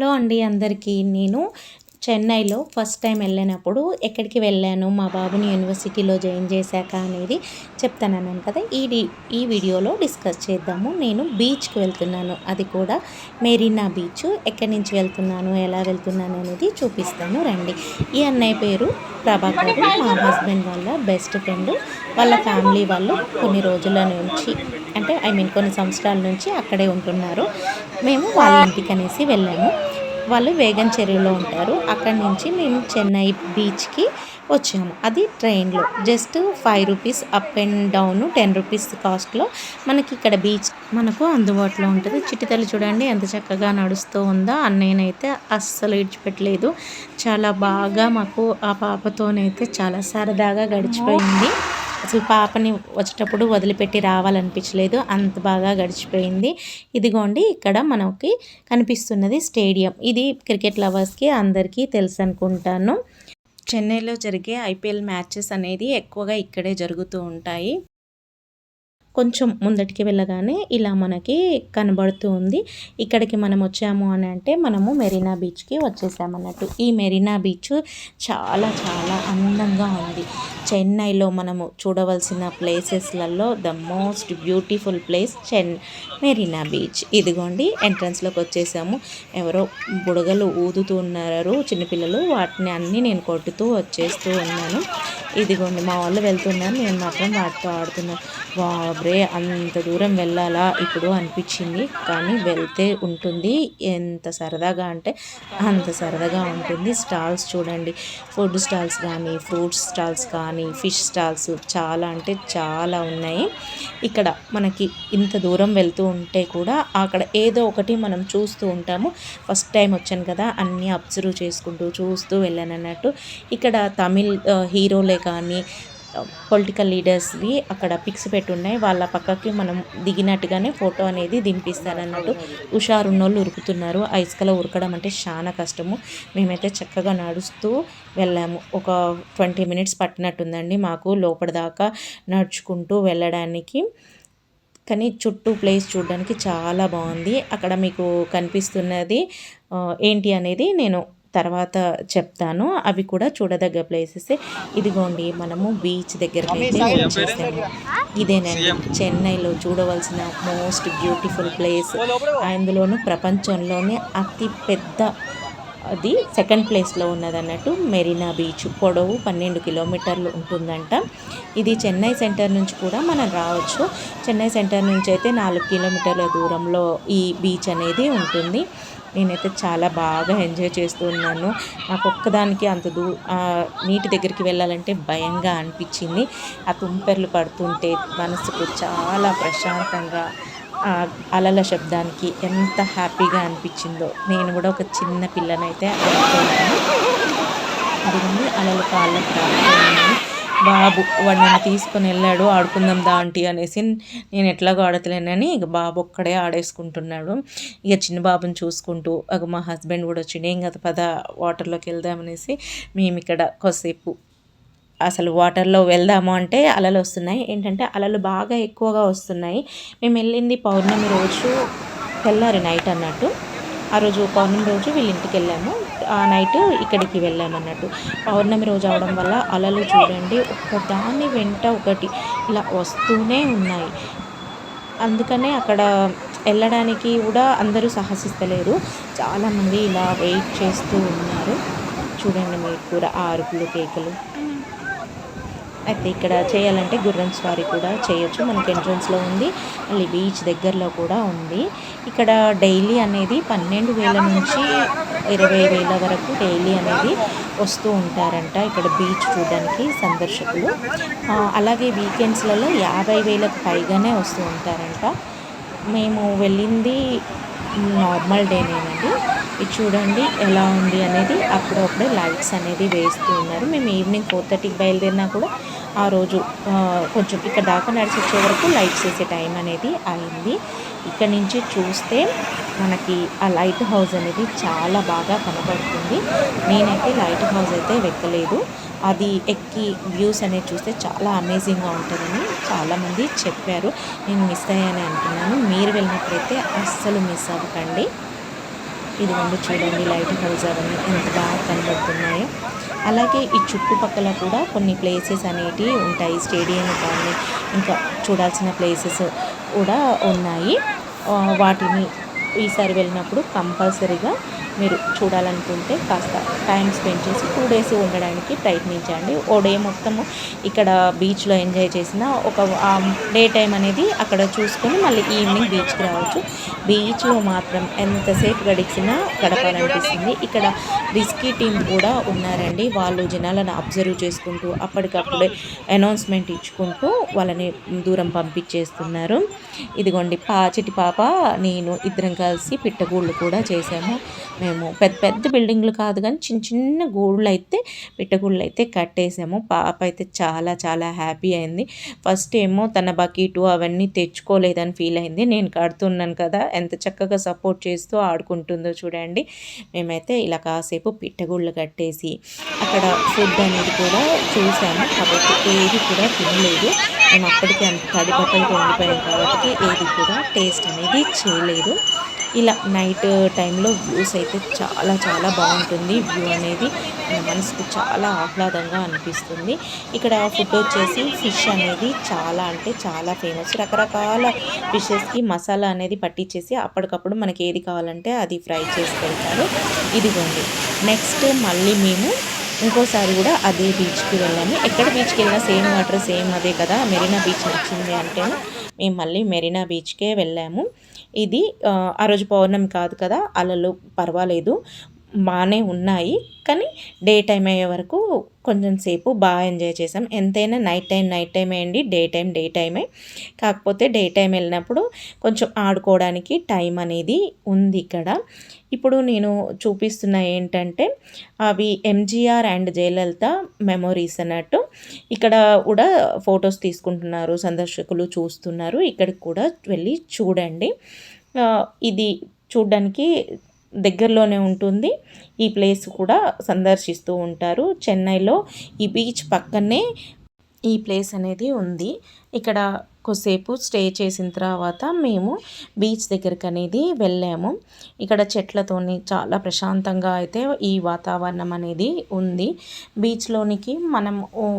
Hello అండి అందరికీ. నేను చెన్నైలో ఫస్ట్ టైం వెళ్ళినప్పుడు ఎక్కడికి వెళ్ళాను మా బాబుని యూనివర్సిటీలో జాయిన్ చేశాక అనేది చెప్తానన్నాను కదా. ఈ ఈ వీడియోలో డిస్కస్ చేద్దాము. నేను బీచ్కి వెళ్తున్నాను. అది కూడా మెరీనా బీచ్. ఎక్కడి నుంచి వెళ్తున్నాను ఎలా వెళ్తున్నాను అనేది చూపిస్తాను. రండి. ఈ అన్నయ్య పేరు ప్రభాకర్. మా హస్బెండ్ వాళ్ళ బెస్ట్ ఫ్రెండ్. వాళ్ళ ఫ్యామిలీ వాళ్ళు కొన్ని రోజుల నుంచి అంటే ఐ మీన్ కొన్ని సంవత్సరాల నుంచి అక్కడే ఉంటున్నారు. మేము వాళ్ళ ఇంటికి అనేసి వెళ్ళాము. వాళ్ళు వేగన్ చెరువులో ఉంటారు. అక్కడి నుంచి మేము చెన్నై బీచ్కి వచ్చాము. అది ట్రైన్లో. Just five rupees up and down ten rupees కాస్ట్లో మనకి ఇక్కడ బీచ్ మనకు అందుబాటులో ఉంటుంది. చిట్టితల్లి చూడండి ఎంత చక్కగా నడుస్తూ ఉందో? అన్నయ్యనైతే అస్సలు ఇడిచిపెట్టలేదు. చాలా బాగా మాకు ఆ పాపతోనైతే చాలా సరదాగా గడిచిపోయింది. అసలు పాపని వచ్చేటప్పుడు వదిలిపెట్టి రావాలనిపించలేదు. అంత బాగా గడిచిపోయింది. ఇదిగోండి ఇక్కడ మనకి కనిపిస్తున్నది స్టేడియం. ఇది క్రికెట్ లవర్స్కి అందరికీ తెలుసు అనుకుంటాను. చెన్నైలో జరిగే ఐపీఎల్ మ్యాచెస్ అనేది ఎక్కువగా ఇక్కడే జరుగుతూ ఉంటాయి. కొంచెం ముందటికి వెళ్ళగానే ఇలా మనకి కనబడుతూ ఉంది. ఇక్కడికి మనం వచ్చాము అని అంటే మనము మెరీనా బీచ్కి వచ్చేసామన్నట్టు. ఈ మెరీనా బీచ్ చాలా చాలా అందంగా ఉంది. చెన్నైలో మనము చూడవలసిన ప్లేసెస్లలో ద మోస్ట్ బ్యూటిఫుల్ ప్లేస్ చెన్ మెరీనా బీచ్. ఇదిగోండి ఎంట్రన్స్లోకి వచ్చేసాము. ఎవరో బుడగలు ఊదుతూ ఉన్నారు చిన్నపిల్లలు. వాటిని అన్నీ నేను కొట్టుతూ వచ్చేస్తూ ఉన్నాను. ఇదిగోండి మా వాళ్ళు వెళ్తున్నారు. నేను మాత్రం వాటితో ఆడుతున్నాను బాబ్రే అంత దూరం వెళ్ళాలా? ఇప్పుడు అనిపించింది. కానీ వెళ్తే ఉంటుంది. ఎంత సరదాగా అంటే అంత సరదాగా ఉంటుంది. స్టాల్స్ చూడండి. ఫుడ్ స్టాల్స్ కానీ ఫ్రూట్స్ స్టాల్స్ కానీ ఫిష్ స్టాల్స్ చాలా అంటే చాలా ఉన్నాయి. ఇక్కడ మనకి ఇంత దూరం వెళ్తూ ఉంటే కూడా అక్కడ ఏదో ఒకటి మనం చూస్తూ ఉంటాము. ఫస్ట్ టైం వచ్చాను కదా అన్నీ అబ్జర్వ్ చేసుకుంటూ చూస్తూ వెళ్ళాను అన్నట్టు ఇక్కడ తమిళ్ హీరోలే కానీ పొలిటికల్ లీడర్స్వి అక్కడ పిక్స్ పెట్టున్నాయి. వాళ్ళ పక్కకి మనం దిగినట్టుగానే ఫోటో అనేది దింపిస్తారన్నట్టు హుషారున్నోళ్ళు ఉరుకుతున్నారు. ఆ ఇసుకలో ఉరకడం అంటే చాలా కష్టము. మేమైతే చక్కగా నడుస్తూ వెళ్ళాము. ఒక ట్వంటీ మినిట్స్ పట్టినట్టుందండి మాకు లోపల దాకా నడుచుకుంటూ వెళ్ళడానికి. కానీ చుట్టూ ప్లేస్ చూడడానికి చాలా బాగుంది. అక్కడ మీకు కనిపిస్తున్నది ఏంటి అనేది నేను తర్వాత చెప్తాను. అవి కూడా చూడదగ్గ ప్లేసెస్ ఇదిగోండి మనము బీచ్ దగ్గరికి అయితే వచ్చేసాము ఇదేనండి. చెన్నైలో చూడవలసిన మోస్ట్ బ్యూటిఫుల్ ప్లేస్ అందులోనూ ప్రపంచంలోనే అతి పెద్ద అది సెకండ్ ప్లేస్లో ఉన్నదన్నట్టు మెరీనా బీచ్ పొడవు పన్నెండు కిలోమీటర్లు ఉంటుందంట. ఇది చెన్నై సెంటర్ నుంచి కూడా మనం రావచ్చు. చెన్నై సెంటర్ నుంచి అయితే నాలుగు కిలోమీటర్ల దూరంలో ఈ బీచ్ అనేది ఉంటుంది. నేనైతే చాలా బాగా ఎంజాయ్ చేస్తూ ఉన్నాను. నాకు ఒక్కదానికి అంత దూ నీటి దగ్గరికి వెళ్ళాలంటే భయంగా అనిపించింది. ఆ తుంపెర్లు పడుతుంటే మనసుకు చాలా ప్రశాంతంగా అలల శబ్దానికి ఎంత హ్యాపీగా అనిపించిందో. నేను కూడా ఒక చిన్న పిల్లనైతే అనుకున్నాను. అది అలలు కాళ్ళకు బాబు వాడు నన్ను తీసుకొని వెళ్ళాడు ఆడుకుందాం దా ఆంటీ అనేసి నేను ఎట్లాగో ఆడతలేనని ఇక బాబు ఒక్కడే ఆడేసుకుంటున్నాడు. ఇక చిన్న బాబుని చూసుకుంటూ ఇక మా హస్బెండ్ కూడా వచ్చిండు. ఏం కదా పద వాటర్లోకి వెళ్దామనేసి మేము ఇక్కడ కొద్దిసేపు అసలు వాటర్లో వెళ్దాము అంటే అలలు వస్తున్నాయి. ఏంటంటే అలలు బాగా ఎక్కువగా వస్తున్నాయి. మేము వెళ్ళింది పౌర్ణమి రోజు తెల్లారి నైట్ అన్నట్టు. ఆ రోజు పౌర్ణమి రోజు వీళ్ళ ఇంటికి వెళ్ళాము. ఆ నైట్ ఇక్కడికి వెళ్ళామన్నట్టు. పౌర్ణమి రోజు అవడం వల్ల అలలు చూడండి ఒకదాని వెంట ఒకటి ఇలా వస్తూనే ఉన్నాయి. అందుకనే అక్కడ వెళ్ళడానికి కూడా అందరూ సాహసిస్తలేరు. చాలామంది ఇలా వెయిట్ చేస్తూ ఉన్నారు. చూడండి మీరు కూడా ఆ అరుపులు కేకలు. అయితే ఇక్కడ చేయాలంటే గుర్రం స్వారీ కూడా చేయొచ్చు. మనకి ఎంట్రన్స్లో ఉంది. మళ్ళీ బీచ్ దగ్గరలో కూడా ఉంది. ఇక్కడ డైలీ అనేది పన్నెండు వేల నుంచి ఇరవై వేల వరకు డైలీ అనేది వస్తూ ఉంటారంట ఇక్కడ బీచ్ చూడడానికి సందర్శకులు. అలాగే వీకెండ్స్లలో యాభై వేలకు పైగానే వస్తూ ఉంటారంట. మేము వెళ్ళింది నార్మల్ డేనేనండి ఇది చూడండి ఎలా ఉంది అనేది అప్పుడప్పుడే లైట్స్ అనేది వేస్తూ ఉన్నారు. మేము ఈవినింగ్ ఫోర్ థర్టీకి బయలుదేరినా కూడా ఆ రోజు కొంచెం ఇక్కడ దాకా నడిచి వచ్చే వరకు లైట్స్ వేసే టైం అనేది అయింది. ఇక్కడ నుంచి చూస్తే మనకి ఆ లైట్ హౌస్ అనేది చాలా బాగా కనబడుతుంది నేనైతే లైట్ హౌస్ అయితే వెక్కలేదు. అది ఎక్కి వ్యూస్ అనేది చూస్తే చాలా అమేజింగ్గా ఉంటుందని చాలామంది చెప్పారు. నేను మిస్ అయ్యాను అనుకున్నాను మీరు వెళ్ళినట్లయితే అస్సలు మిస్ అవ్వకండి. ఇదిగోండి చూడండి లైట్ హౌస్ అవన్నీ ఎంత బాగా కనబడుతున్నాయో. అలాగే ఈ చుట్టుపక్కల కూడా కొన్ని ప్లేసెస్ అనేటివి ఉంటాయి. స్టేడియం కానీ ఇంకా చూడాల్సిన ప్లేసెస్ కూడా ఉన్నాయి. వాటిని ఈసారి వెళ్ళినప్పుడు కంపల్సరీగా చూడాలనుకుంటే కాస్త టైం స్పెండ్ చేసి టూ డేస్ ఉండడానికి ప్రయత్నించండి. ఓ డే మొత్తము ఇక్కడ బీచ్లో ఎంజాయ్ చేసిన ఒక డే టైం అనేది అక్కడ చూసుకొని మళ్ళీ ఈవినింగ్ బీచ్కి రావచ్చు. బీచ్లో మాత్రం ఎంతసేపు గడిచినా గడపాలనిపిస్తుంది. ఇక్కడ రిస్కీ టీం కూడా ఉన్నారండి. వాళ్ళు జనాలను అబ్జర్వ్ చేసుకుంటూ అప్పటికప్పుడే అనౌన్స్మెంట్ ఇచ్చుకుంటూ వాళ్ళని దూరం పంపించేస్తున్నారు. ఇదిగోండి పా చిటి పాప నేను ఇద్దరం కలిసి పిట్టగూళ్ళు కూడా చేశాము. మేము పెద్ద పెద్ద బిల్డింగ్లు కాదు కానీ చిన్న చిన్న గూళ్ళు అయితే పిట్టగూళ్ళు అయితే కట్టేసాము. పాప అయితే చాలా చాలా హ్యాపీ అయింది. ఫస్ట్ ఏమో తన బకీటు అవన్నీ తెచ్చుకోలేదని ఫీల్ అయింది. నేను కడుతున్నాను కదా ఎంత చక్కగా సపోర్ట్ చేస్తూ ఆడుకుంటుందో చూడండి. మేమైతే ఇలా కాసేపు పిట్టగూళ్ళు కట్టేసి అక్కడ ఫుడ్ అనేది కూడా చూసాము. కాబట్టి ఏది కూడా తినలేదు. మేము అప్పటికే అంత తడి బట్టలతో ఉండిపోయాం కాబట్టి ఏది కూడా టేస్ట్ అనేది చేయలేదు. ఇలా నైట్ టైంలో వ్యూస్ అయితే చాలా చాలా బాగుంటుంది. వ్యూ అనేది మన మనసుకు చాలా ఆహ్లాదంగా అనిపిస్తుంది. ఇక్కడ ఫుడ్ వచ్చేసి ఫిష్ అనేది చాలా అంటే చాలా ఫేమస్ రకరకాల ఫిషెస్కి మసాలా అనేది పట్టించేసి అప్పటికప్పుడు మనకి ఏది కావాలంటే అది ఫ్రై చేసి పెడతారు. ఇదిగోండి. నెక్స్ట్ మళ్ళీ మేము ఇంకోసారి కూడా అదే బీచ్కి వెళ్ళాము. ఎక్కడ బీచ్కి వెళ్ళినా సేమ్ వాటర్ సేమ్ అదే కదా. మెరీనా బీచ్ నచ్చింది అంటే మేము మళ్ళీ మెరీనా బీచ్కే వెళ్ళాము. ఇది ఆ, రోజు పౌర్ణమి కాదు కదా అలలు పర్వాలేదు. బాగానే ఉన్నాయి. కానీ డే టైం అయ్యే వరకు కొంచెం సేపు బాగా ఎంజాయ్ చేసాం ఎంతైనా నైట్ టైం నైట్ టైమే అండి డే టైం డే టైమే. కాకపోతే డే టైం వెళ్ళినప్పుడు కొంచెం ఆడుకోవడానికి టైం అనేది ఉంది ఇక్కడ. ఇప్పుడు నేను చూపిస్తున్న ఏంటంటే అవి ఎంజీఆర్ అండ్ జయలలిత మెమొరీస్ అన్నట్టు. ఇక్కడ కూడా ఫొటోస్ తీసుకుంటున్నారు సందర్శకులు చూస్తున్నారు. ఇక్కడికి కూడా వెళ్ళి చూడండి. ఇది చూడడానికి దగ్గరలోనే ఉంటుంది. ఈ ప్లేస్ కూడా సందర్శిస్తూ ఉంటారు. చెన్నైలో ఈ బీచ్ పక్కనే ఈ ప్లేస్ అనేది ఉంది. ఇక్కడ కొద్దిసేపు స్టే చేసిన తర్వాత మేము బీచ్ దగ్గరికి అనేది వెళ్ళాము. ఇక్కడ చెట్లతోని చాలా ప్రశాంతంగా అయితే ఈ వాతావరణం అనేది ఉంది. బీచ్లోనికి మనం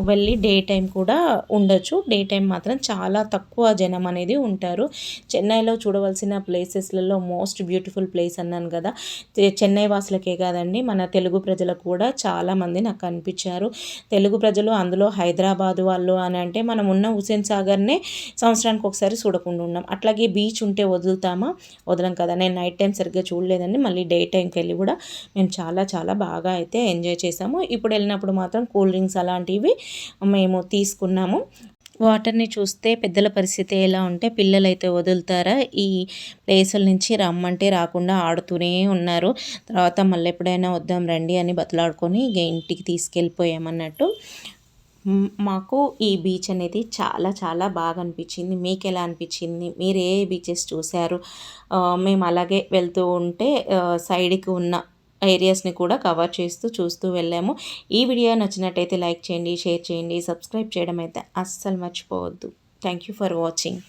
వెళ్ళి డే టైం కూడా ఉండొచ్చు. డే టైం మాత్రం చాలా తక్కువ జనం అనేది ఉంటారు. చెన్నైలో చూడవలసిన ప్లేసెస్లలో మోస్ట్ బ్యూటిఫుల్ ప్లేస్ అన్నాను కదా. చెన్నై వాసులకే కాదండి మన తెలుగు ప్రజలకు కూడా చాలామంది నాకు కనిపించారు తెలుగు ప్రజలు అందులో హైదరాబాద్ వాళ్ళు అని అంటే మనం ఉన్న హుసేన్ సాగర్నే సంవత్సరానికి ఒకసారి చూడకుండా ఉన్నాం. అట్లాగే బీచ్ ఉంటే వదులుతామా? వదలం కదా. నేను నైట్ టైం సరిగ్గా చూడలేదండి. మళ్ళీ డే టైంకి వెళ్ళి కూడా మేము చాలా చాలా బాగా అయితే ఎంజాయ్ చేసాము. ఇప్పుడు వెళ్ళినప్పుడు మాత్రం కూల్ డ్రింక్స్ అలాంటివి మేము తీసుకున్నాము. వాటర్ని చూస్తే పెద్దల పరిస్థితి ఎలా ఉంటే పిల్లలు అయితే వదులుతారా? ఈ ప్లేసుల నుంచి రమ్మంటే రాకుండా ఆడుతూనే ఉన్నారు. తర్వాత మళ్ళీ ఎప్పుడైనా వద్దాం రండి అని బతలాడుకొని ఇంటికి తీసుకెళ్ళిపోయామన్నట్టు. మాకు ఈ బీచ్ అనేది చాలా చాలా బాగా అనిపించింది మీకు ఎలా అనిపించింది? మీరు ఏ బీచెస్ చూశారు? మేము అలాగే వెళ్తూ ఉంటే సైడ్కి ఉన్న ఏరియాస్ని కూడా కవర్ చేస్తూ చూస్తూ వెళ్ళాము. ఈ వీడియో నచ్చినట్టయితే లైక్ చేయండి షేర్ చేయండి సబ్స్క్రైబ్ చేయడం అయితే అస్సలు మర్చిపోవద్దు. Thank you for watching